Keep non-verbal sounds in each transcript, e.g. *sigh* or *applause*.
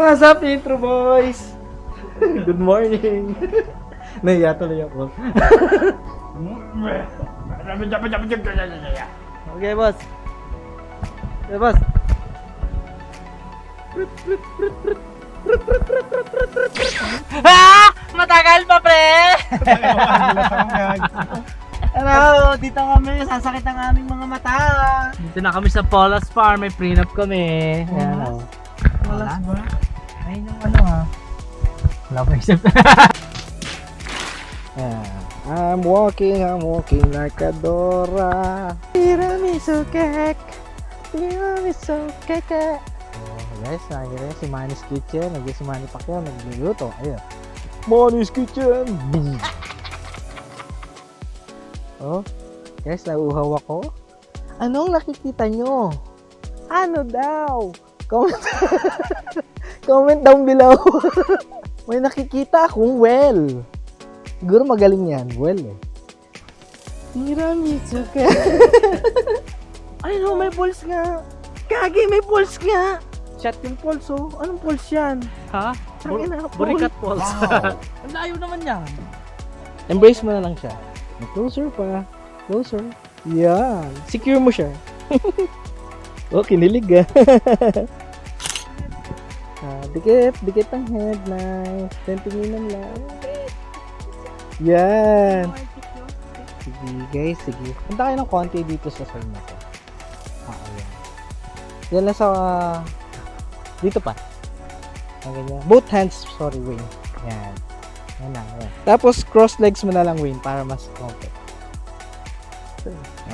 What's up, intro boys? *laughs* Good morning. *laughs* Naiya tuloy ako. *laughs* okay, boss. Okay, boss. Ha? Matagal pa, pre! Ano, dito kami, sasakit ang aming mga mata. Dito na kami sa Paula's Farm. May prenup kami. Ayan, oh. Wala ba? Ayun yung ano ha. Wala pa isip. Yeah. *laughs* I'm walking, I'm walking like a Dora. Tiramisu cake. Tiramisu cake. Oh, guys, nakikita si Manny's Kitchen. Nag si Manny Pacquiao, nagluluto. Ayun. Manny's Kitchen. *laughs* Oh, guys, nauuhaw ako. Anong nakikita nyo? Ano daw? Comment, *laughs* comment down below. *laughs* May nakikita akong well. Siguro magaling yan. Well eh. Tiramisu *laughs* ka. Ay no, may pulse nga. Kagi, may pulse nga. Shot yung pulse oh. Anong pulse yan? ha? Bur- pulse. Burikat Falls. Wow. Ang layo naman yan. Embrace mo na lang siya. Closer pa. Closer. Yan. Secure mo siya. *laughs* oh, kinilig ah. Ah, dikit, dikit ang head. Nice. Tentinginan lang. Yan. Sige guys, sige. Punta kayo ng konti dito sa side na to. Ah, ayan. Yan lang sa... dito pa. Ang ganyan. Both hands, sorry, Wayne. Yan. Yan na, yan. Tapos, cross legs mo na lang, Wayne, para mas comfort.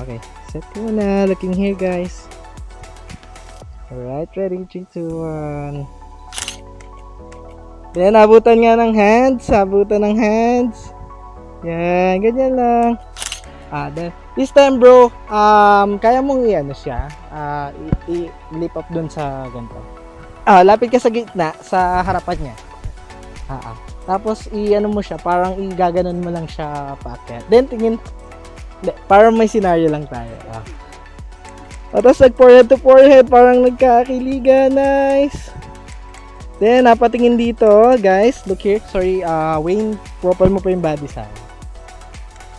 Okay. Set ko na. Looking here, guys. Alright, ready? 3, 2, 1. Yan, abutan nga ng hands. Abutan ng hands. Yan, ganyan lang. Ah, then, this time bro, um, kaya mong i-ano siya, ah, i- i-lip up dun sa ganito. Ah, lapit ka sa gitna, sa harapan niya. Ah, ah. Tapos, i-ano mo siya, parang i-gaganon mo lang siya paakyat. Then, tingin, Hindi, parang may scenario lang tayo. Ah. Ah, Tapos, nag-forehead to forehead, parang nagkakiliga, nice. Then, napatingin dito, guys, look here, sorry, ah, Wayne, profile mo pa yung body sa akin.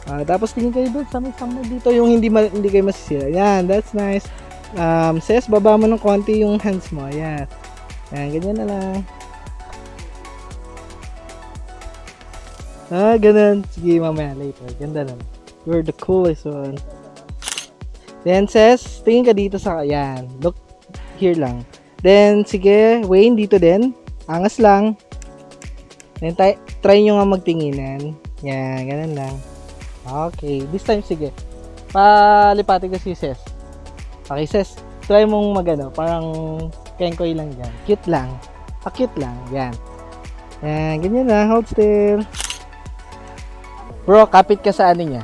Ah, tapos tingin kayo doon sa may somewhere dito yung hindi ma- hindi kayo masisira. Yan, that's nice. Um, ses, baba mo ng konti yung hands mo. Yan. Yan, ganyan na lang. Ah, ganun. Sige, mamaya later. Ganda lang. You're the coolest one. Then, ses, tingin ka dito sa, yan. Look here lang. Then, sige, Wayne, dito din. Angas lang. Then, try, try nyo nga magtinginan. Yan, ganun lang. Okay, this time sige. Palipatin ko si Ses. Okay, Ses. Try mong magano, parang kenkoy lang yan. Cute lang. Pa-cute lang. Yan. Yan, ganyan lang. Hold still. Bro, kapit ka sa ano niya.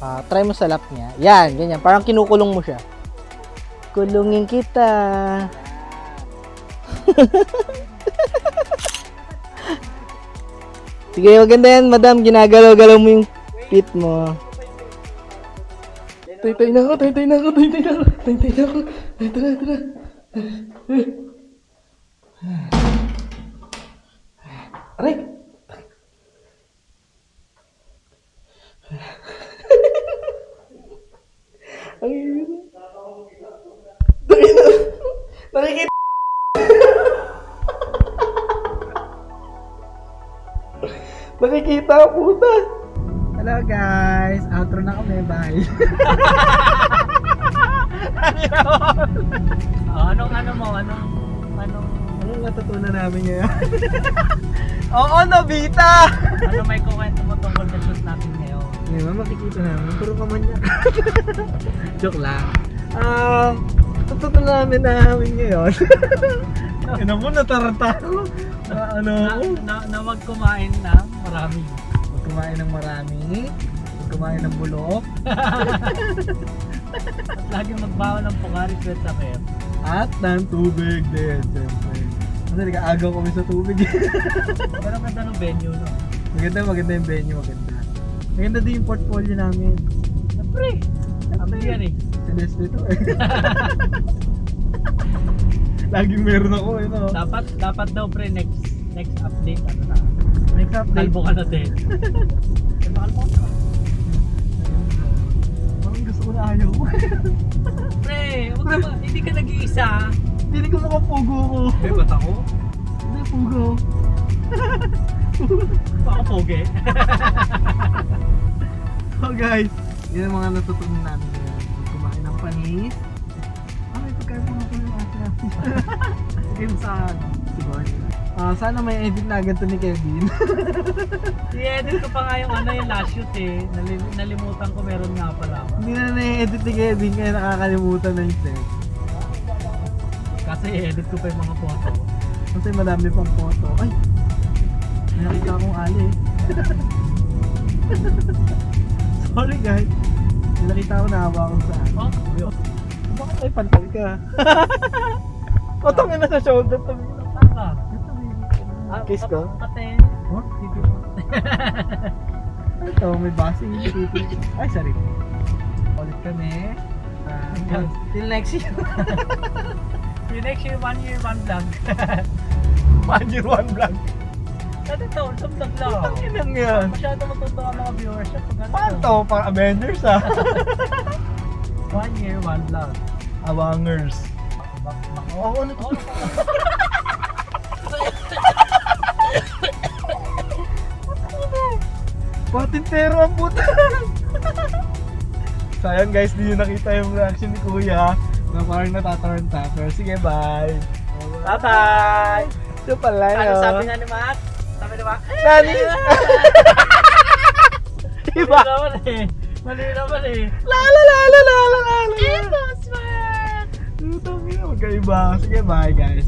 Ah, try mo sa lap niya. Yan, ganyan. Parang kinukulong mo siya. Kulungin kita. Sige, maganda yan, madam. Ginagalaw-galaw mo yung pit mo. Tay-tay na ako, tay-tay na ako, tay-tay na ako, tay-tay na ako. Ay, tara, tara. Aray! Ang. Tay na. Nakikita. Nakikita, puta. Hello guys, outro na kami, bye. Oh, anong ano mo? Anong... Anong... Anong natutunan namin ngayon? *laughs* Oo, Nobita! Ano may kuwento mo tungkol sa shoot natin ngayon? Ngayon, makikita namin. Puro ka man yan. *laughs* Joke lang. Um, natutunan namin namin ngayon. Ina *laughs* mo, nataranta ako. Ano Na, na, na wag kumain na marami. Huwag kumain ng marami. Huwag kumain ng bulok. *laughs* At lagi magbawa ng pungari sweat sa kayo. At ng tubig din, siyempre. Kasi nag-aagaw kami sa tubig. Pero ganda ng venue, no? maganda, maganda yung venue, maganda. Maganda din yung portfolio namin. Siyempre. Kami yan eh. Celeste to eh. *laughs* Laging meron ako, eh, no? Dapat, dapat daw pre, next, next update, ano na. Next update. Kalbo ka na din. Eh, Kalbo ka. Parang gusto ko na ayaw ko. *laughs* Pre, huwag ka ba, hindi ka nag-iisa. Hindi ko makapugo ko. Eh, ba't ako? Hindi, pugo. *laughs* Baka pogi. *laughs* So guys, yun ang mga natutunan namin. Kumain ng panis. *laughs* mo sa ano, siguro. Ah, sana may edit na agad to ni Kevin. *laughs* I-edit ko pa nga yung ano yung last shoot eh. Nali- nalimutan ko meron nga pala ako. Hindi na na-edit ni Kevin kaya nakakalimutan na yung set. Kasi i-edit ko pa yung mga photo. Kasi madami pang photo. Ay! Nakita akong ali. *laughs* Sorry guys. Nakita ako na hawa akong sa ali. Oh, yun. Bakit may pantal ka? *laughs* o, tangin na sa shoulder ka? Ah, Kiss ko? Kate. Huh? Ito, may basing. Ay, sorry. Ulit kami. Uh, till next year. *laughs* Yung next year, one year, one vlog. *laughs* One year, one vlog. Dati to, sa vlog lang. Ang inang yan. Masyado matuto ang mga viewers. Ano, Paano to? Pang Avengers ah. One year, one vlog. Awangers. Oo, ano to? Patintero ang puta. Sayang guys, di nyo nakita yung reaction ni Kuya na parang natataranta. Pero sige, bye. Bye-bye! Ito pala Ano yun. sabi nga ni Matt? Sabi ni Matt? Nani? *laughs* Iba! Mali naman eh. Mali naman eh. Lala, lala, lala, lala. Ito, smart. Ito, magkaiba. Sige, bye guys.